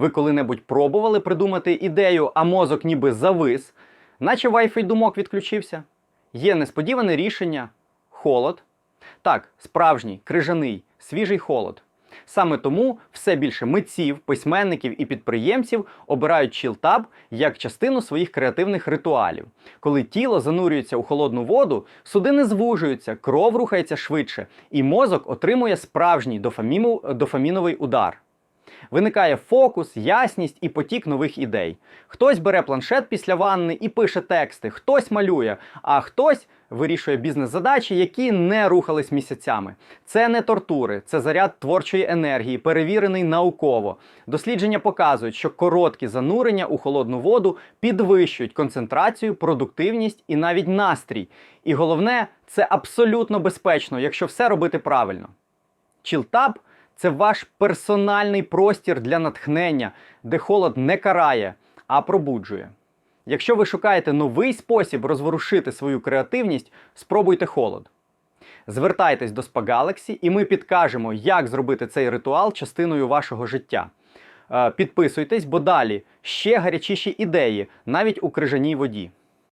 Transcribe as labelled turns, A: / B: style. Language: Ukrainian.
A: Ви коли-небудь пробували придумати ідею, а мозок ніби завис, наче Wi-Fi думок відключився? Є несподіване рішення холод. Так, справжній, крижаний, свіжий холод. Саме тому все більше митців, письменників і підприємців обирають чілтаб як частину своїх креативних ритуалів. Коли тіло занурюється у холодну воду, судини звужуються, кров рухається швидше, і мозок отримує справжній дофаміновий удар. Виникає фокус, ясність і потік нових ідей. Хтось бере планшет після ванни і пише тексти, хтось малює, а хтось вирішує бізнес-задачі, які не рухались місяцями. Це не тортури, це заряд творчої енергії, перевірений науково. Дослідження показують, що короткі занурення у холодну воду підвищують концентрацію, продуктивність і навіть настрій. І головне, це абсолютно безпечно, якщо все робити правильно. Чілтаб це ваш персональний простір для натхнення, де холод не карає, а пробуджує. Якщо ви шукаєте новий спосіб розворушити свою креативність, спробуйте холод. Звертайтесь до Galaxy і ми підкажемо, як зробити цей ритуал частиною вашого життя. Е, Підписуйтесь, бо далі ще гарячіші ідеї, навіть у крижаній воді.